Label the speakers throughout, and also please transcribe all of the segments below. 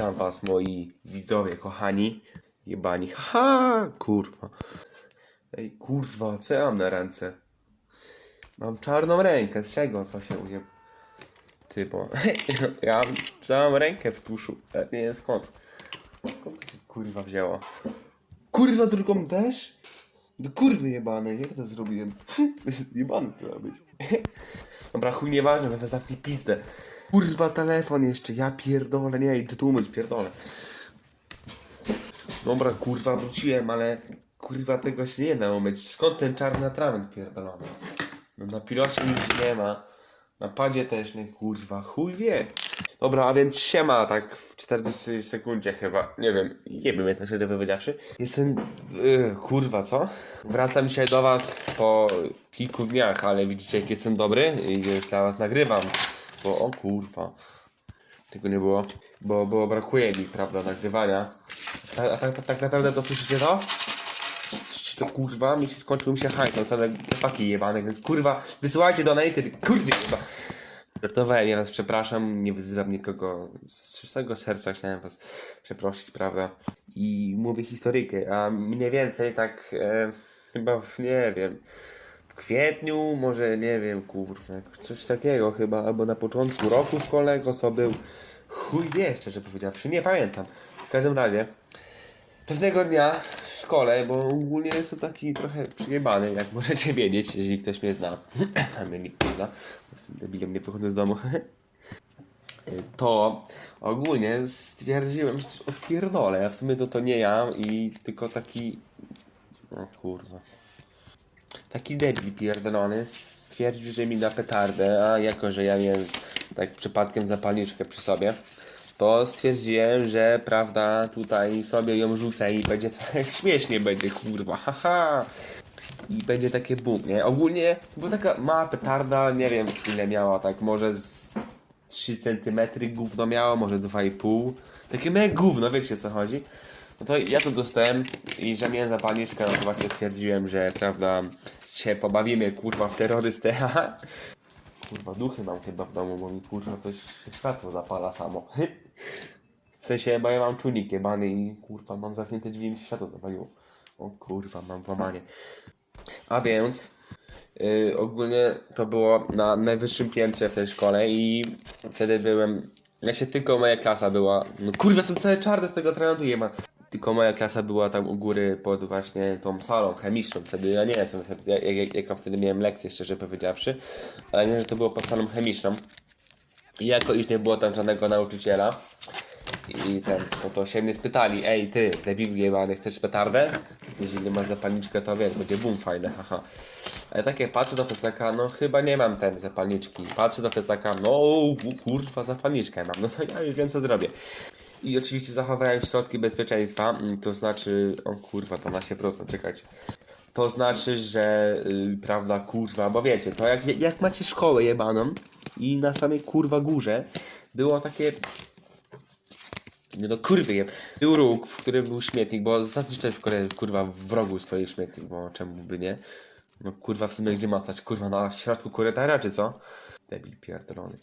Speaker 1: Witam was moi widzowie kochani. Jebani. Ha, kurwa. Ej, kurwa, co ja mam na ręce? Mam czarną rękę, z czego to się uje... Ty, bo... ja mam czarną rękę w tuszu, nie wiem skąd. Skąd to się kurwa wzięło? Kurwa, drugą też? Do kurwy jebane, jak to zrobiłem? Jebany to ma być. Dobra, chuj nieważne, będę zamknij pizdę. Kurwa, telefon jeszcze, ja pierdolę, nie, idę tu umyć, pierdolę. Dobra, kurwa, wróciłem, ale kurwa tego się nie da umyć. Skąd ten czarny atrament pierdolony? No na pilocie nic nie ma. Na padzie też nie, kurwa, chuj wie. Dobra, a więc siema, tak w 40 sekundzie chyba, nie wiem, nie wiem jak to szczerze powiedziawszy. Jestem, yy, kurwa, co? Wracam dzisiaj do was po kilku dniach, ale widzicie jak jestem dobry i dla was nagrywam. Bo, o kurwa, tego nie było, bo, bo brakuje mi, prawda, nagrywania. A, a tak, tak, naprawdę to słyszycie to? To kurwa, mi się skończył mi się hajs, są same chłopaki jebane, więc kurwa, wysyłajcie donaty, ty kurwie chyba. Żartowałem, ja was przepraszam, nie wyzywam nikogo z czystego serca, chciałem was przeprosić, prawda? I mówię historykę, a mniej więcej tak, e, chyba w, nie wiem, kwietniu, może nie wiem, kurwa, coś takiego chyba, albo na początku roku szkolnego, co był, chuj wie, szczerze powiedziawszy, nie pamiętam. W każdym razie, pewnego dnia w szkole, bo ogólnie jest to taki trochę przyjebany, jak możecie wiedzieć, jeżeli ktoś mnie zna, a mnie nikt nie zna, jestem debilem, nie wychodzę z domu, to ogólnie stwierdziłem, że coś odpierdolę, a w sumie to to nie ja i tylko taki, o kurwa, taki debil pierdolony stwierdził, że mi da petardę, a jako, że ja miałem tak przypadkiem zapalniczkę przy sobie, to stwierdziłem, że prawda, tutaj sobie ją rzucę i będzie trochę śmiesznie będzie, kurwa, haha. I będzie takie bum, nie? Ogólnie była taka mała petarda, nie wiem ile miała, tak może z 3 cm gówno miało, może 2,5. Takie małe gówno, wiecie o co chodzi. No to ja to dostałem i że miałem zapalniczkę, no to właśnie stwierdziłem, że prawda, się pobawimy kurwa w terrorystę. Kurwa, duchy mam chyba w domu, bo mi kurwa coś światło zapala samo. W sensie, bo ja mam czujnik jebany i kurwa mam zamknięte drzwi i mi się światło zapaliło. O kurwa, mam włamanie. A więc yy, ogólnie to było na najwyższym piętrze w tej szkole i wtedy byłem. Ja się tylko moja klasa była. No kurwa, są całe czarne z tego trendu jeba. Tylko moja klasa była tam u góry pod właśnie tą salą chemiczną. Wtedy ja nie wiem, co jak, jak, jaką wtedy miałem lekcję, szczerze powiedziawszy. Ale wiem, że to było pod salą chemiczną. I jako iż nie było tam żadnego nauczyciela. I ten, no to się mnie spytali, ej ty, debil jebany, chcesz petardę? Jeżeli masz zapalniczkę, to wiesz, będzie boom fajne, haha. Ale takie patrzę do plecaka, no chyba nie mam ten zapalniczki. Patrzę do plecaka, no kurwa zapalniczkę mam, no to ja już wiem co zrobię. I oczywiście zachowałem środki bezpieczeństwa, mm, to znaczy, o kurwa, 12%, czekać. To znaczy, że y, prawda, kurwa, bo wiecie, to jak, jak macie szkołę jebaną i na samej kurwa górze było takie nie no kurwy je. Był róg, w którym był śmietnik, bo zazwyczaj w Korei kurwa w rogu stoi śmietnik, bo czemu by nie? No kurwa w sumie gdzie ma stać? Kurwa na środku korytarza czy co? Debil pierdolony.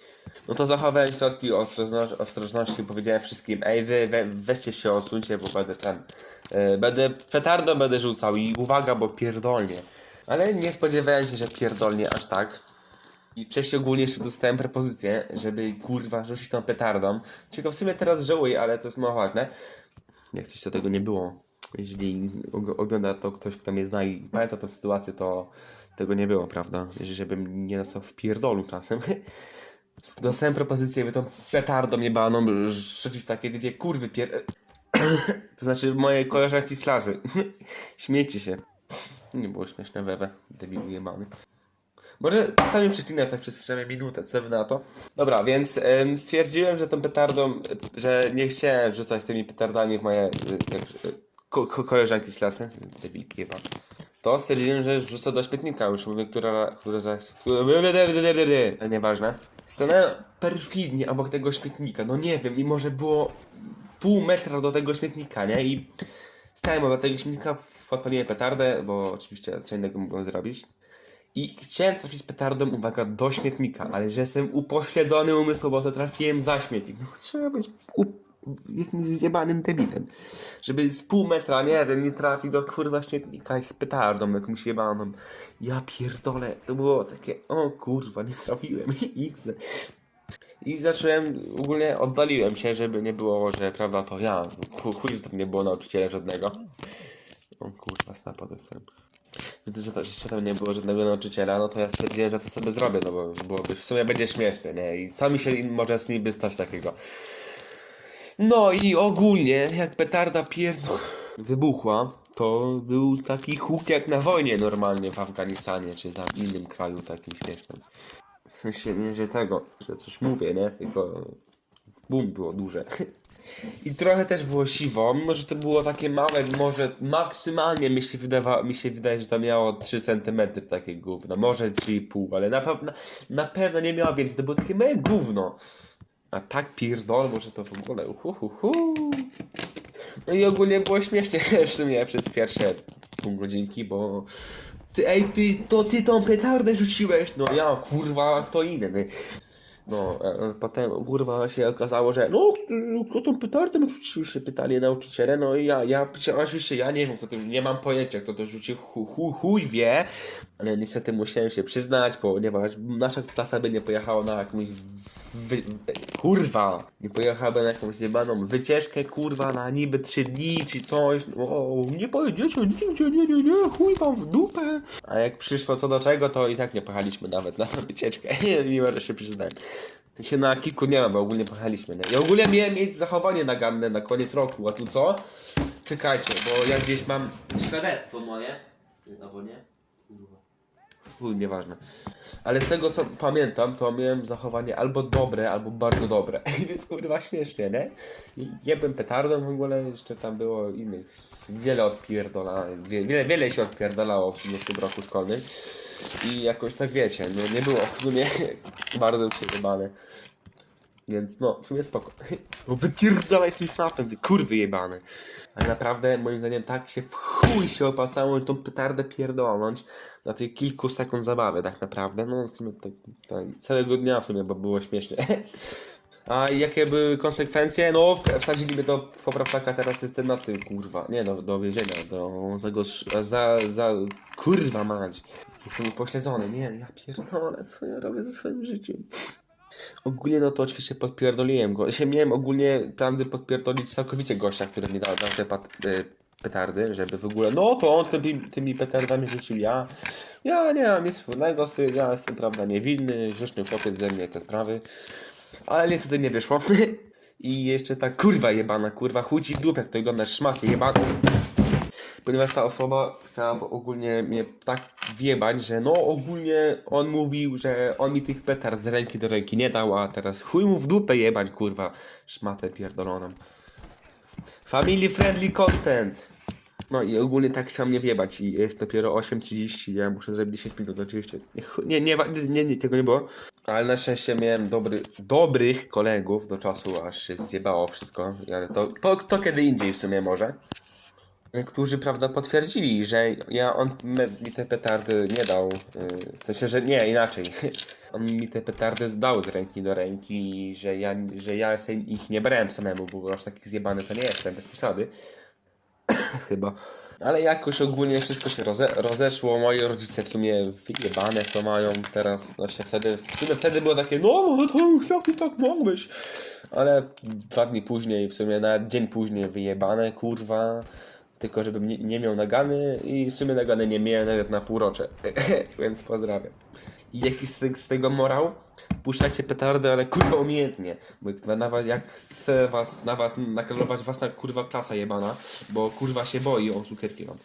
Speaker 1: No to zachowałem środki ostrożności, ostrożności powiedziałem wszystkim, ej wy we, weźcie się odsuńcie, bo będę ten, e, będę petardo będę rzucał i uwaga, bo pierdolnie. Ale nie spodziewałem się, że pierdolnie aż tak. I wcześniej ogólnie jeszcze dostałem propozycję, żeby kurwa rzucić tą petardą. Czego w sumie teraz żałuję, ale to jest mało ważne. Jak coś to tego nie było. Jeżeli og- ogląda to ktoś, kto mnie zna i pamięta tę sytuację, to tego nie było, prawda? Żebym nie dostał w pierdolu czasem. Dostałem propozycję, by tą petardą jebaną rzucić takie dwie kurwy pier... to znaczy moje koleżanki z klasy. Śmiejcie się. Nie było śmieszne wewe, debil jebany. Może czasami przeklinać tak przez 3 minutę, co wy na to? Dobra, więc em, stwierdziłem, że tą petardą, że nie chciałem rzucać tymi petardami w moje e, jak, e, ko ko koleżanki z klasy. Debilki jeba. To stwierdziłem, że rzucę do śmietnika, już mówię, która... która która- Nieważne. Stanąłem perfidnie obok tego śmietnika, no nie wiem, mimo że było pół metra do tego śmietnika, nie? I stałem obok tego śmietnika, podpaliłem petardę, bo oczywiście co innego mogłem zrobić. I chciałem trafić petardą, uwaga, do śmietnika, ale że jestem upośledzony umysłowo, to trafiłem za śmietnik. No, trzeba być u, jakimś zjebanym debilem. Żeby z pół metra, nie wiem, nie trafił do kurwa śmietnika ich petardą jakąś jebaną. Ja pierdolę, to było takie, o kurwa, nie trafiłem, x. I zacząłem, ogólnie oddaliłem się, żeby nie było, że prawda to ja. Chu- Chuj, że tam nie było nauczyciela żadnego. O kurwa, snapa dostałem. Gdy że tam nie było żadnego nauczyciela, no to ja stwierdziłem, że to sobie zrobię, no bo byłoby, w sumie będzie śmieszne, nie? I co mi się może z niby stać takiego? No i ogólnie, jak petarda pierdol wybuchła, to był taki huk jak na wojnie normalnie w Afganistanie, czy tam innym kraju takim śmiesznym. W sensie nie, że tego, że coś mówię, nie? Tylko bum było duże. I trochę też było siwo, mimo że to było takie małe, może maksymalnie mi się, wydawa, mi się wydaje, że to miało 3 cm takie gówno, może 3,5, ale na, pewno na pewno nie miało więcej, to było takie małe gówno. A tak pierdol, może to w ogóle hu, hu, hu. No i ogólnie było śmiesznie w sumie przez pierwsze pół godzinki, bo ty, ej, ty, to ty tą petardę rzuciłeś, no ja, kurwa, kto inny. No, e, potem kurwa się okazało, że no, kto tą petardę rzucił, się pytali nauczyciele, no i ja, ja, oczywiście ja nie wiem, kto to, nie mam pojęcia, kto to rzucił, chu, chu, chuj wie, ale niestety musiałem się przyznać, ponieważ nasza klasa by nie pojechała na jakąś, wy, kurwa, nie pojechałaby na jakąś jebaną wycieczkę, kurwa, na niby trzy dni, czy coś, o, nie pojedziecie nigdzie, nie, nie, nie, chuj wam w dupę. A jak przyszło co do czego, to i tak nie pojechaliśmy nawet na wycieczkę, mimo że się przyznałem. To się na kilku nie ma, bo ogólnie pojechaliśmy, nie? Ja ogólnie miałem mieć zachowanie naganne na koniec roku, a tu co? Czekajcie, bo ja gdzieś mam świadectwo moje, albo nie? Kurwa. Chuj, nieważne. Ale z tego co pamiętam, to miałem zachowanie albo dobre, albo bardzo dobre. Więc kurwa śmiesznie, nie? I jebłem petardą w ogóle, jeszcze tam było innych. s- Wiele odpierdola, wie- wiele, wiele się odpierdalało w sumie w tym roku szkolnym. I jakoś tak wiecie, nie było w sumie bardzo przejebane. Więc no, w sumie spoko. No wypierdalaj z tym snapem, kurwy jebane. Ale naprawdę, moim zdaniem, tak się w chuj się opasało tą petardę pierdolnąć na tej kilku sekund zabawy, tak naprawdę. No, w sumie to, to całego dnia w sumie, bo było śmiesznie. A jakie były konsekwencje? No, wsadzili mnie do poprawczaka, teraz jestem na tym, kurwa. Nie, do, do więzienia, do za, go, za, za, kurwa mać. Jestem upośledzony, nie, ja pierdolę, co ja robię ze swoim życiem. Ogólnie no to oczywiście podpierdoliłem go. Się miałem ogólnie plany podpierdolić całkowicie gościa, który mi dał, dał te pat, y, petardy, żeby w ogóle, no to on tymi, tymi petardami rzucił ja. Ja nie mam nic wspólnego z tym, ja jestem prawda niewinny, grzeczny chłopiec ze mnie te sprawy. Ale niestety nie wyszło. I jeszcze ta kurwa jebana, kurwa, chuj ci w dupę, jak to wyglądasz szmaty jebana. Ponieważ ta osoba chciała ogólnie mnie tak wjebać, że no ogólnie on mówił, że on mi tych petard z ręki do ręki nie dał, a teraz chuj mu w dupę jebać, kurwa, szmatę pierdoloną. Family friendly content. No i ogólnie tak chciał mnie wjebać i jest dopiero 8.30, ja muszę zrobić 10 minut oczywiście. Nie, nie, nie, nie, tego nie było. Ale na szczęście miałem dobry, dobrych kolegów do czasu, aż się zjebało wszystko. Ale to, to, to kiedy indziej w sumie może. Którzy, prawda, potwierdzili, że ja, on mi te petardy nie dał. yy, W sensie, że nie, inaczej. On mi te petardy zdał z ręki do ręki, że ja, że ja ich nie brałem samemu, bo aż taki zjebany to nie jestem, bez przesady. Chyba. Ale jakoś ogólnie wszystko się roze rozeszło. Moi rodzice w sumie wyjebane to mają teraz. Właśnie wtedy, w sumie wtedy było takie, no no to już jak ty tak mogłeś. Ale dwa dni później, w sumie nawet dzień później wyjebane, kurwa. Tylko żebym nie, nie miał nagany i w sumie nagany nie miałem nawet na półrocze. Więc pozdrawiam. I jaki z, z tego morał? Puszczajcie petardy, ale kurwa umiejętnie. Bo na was, jak chce was, na was nakalować własna kurwa klasa jebana, bo kurwa się boi, o cukierki mam.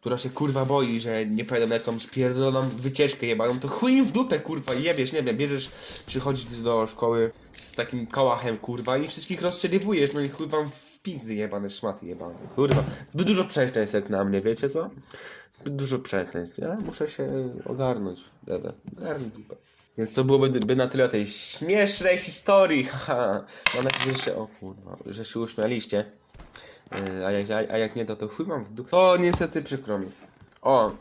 Speaker 1: Która się kurwa boi, że nie pojadą na jakąś pierdoloną wycieczkę jebaną, to chuj im w dupę kurwa jebiesz, nie wiem, bierzesz, przychodzisz do szkoły z takim kałachem kurwa i wszystkich rozstrzeliwujesz, no i chuj wam w pizdy jebane, szmaty jebane, kurwa. Zbyt dużo przekleństw jak na mnie, wiecie co? Zbyt dużo przekleństw, ja muszę się ogarnąć, Dede. ogarnij. Więc to byłoby by na tyle tej śmiesznej historii, haha. Mam nadzieję, że się, o kurwa, że się uśmialiście. Yy, A jak, a, a jak nie, to to chuj mam w dupę. O, niestety przykro mi. O,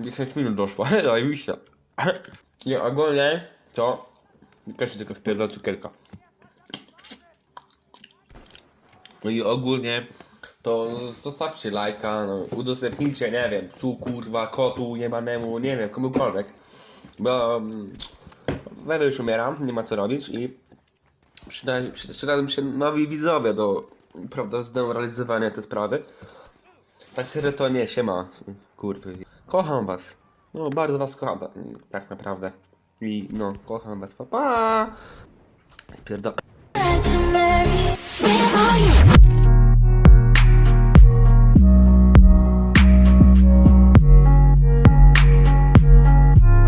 Speaker 1: 10 minut doszło, zajebiście. Nie, ogólnie to... Każdy tylko wpierdol cukierka. No i ogólnie to zostawcie lajka, no, udostępnijcie, nie wiem, psu, kurwa, kotu, jebanemu, nie wiem, komukolwiek. Bo mm, Wewe już umiera, nie ma co robić i przyda, przy- przydadzą się nowi widzowie do, prawda, zdemoralizowania tej sprawy. Tak serio to nie, się ma, kurwy. Kocham was. No, bardzo was kocham, tak naprawdę. I no, kocham was, pa pa!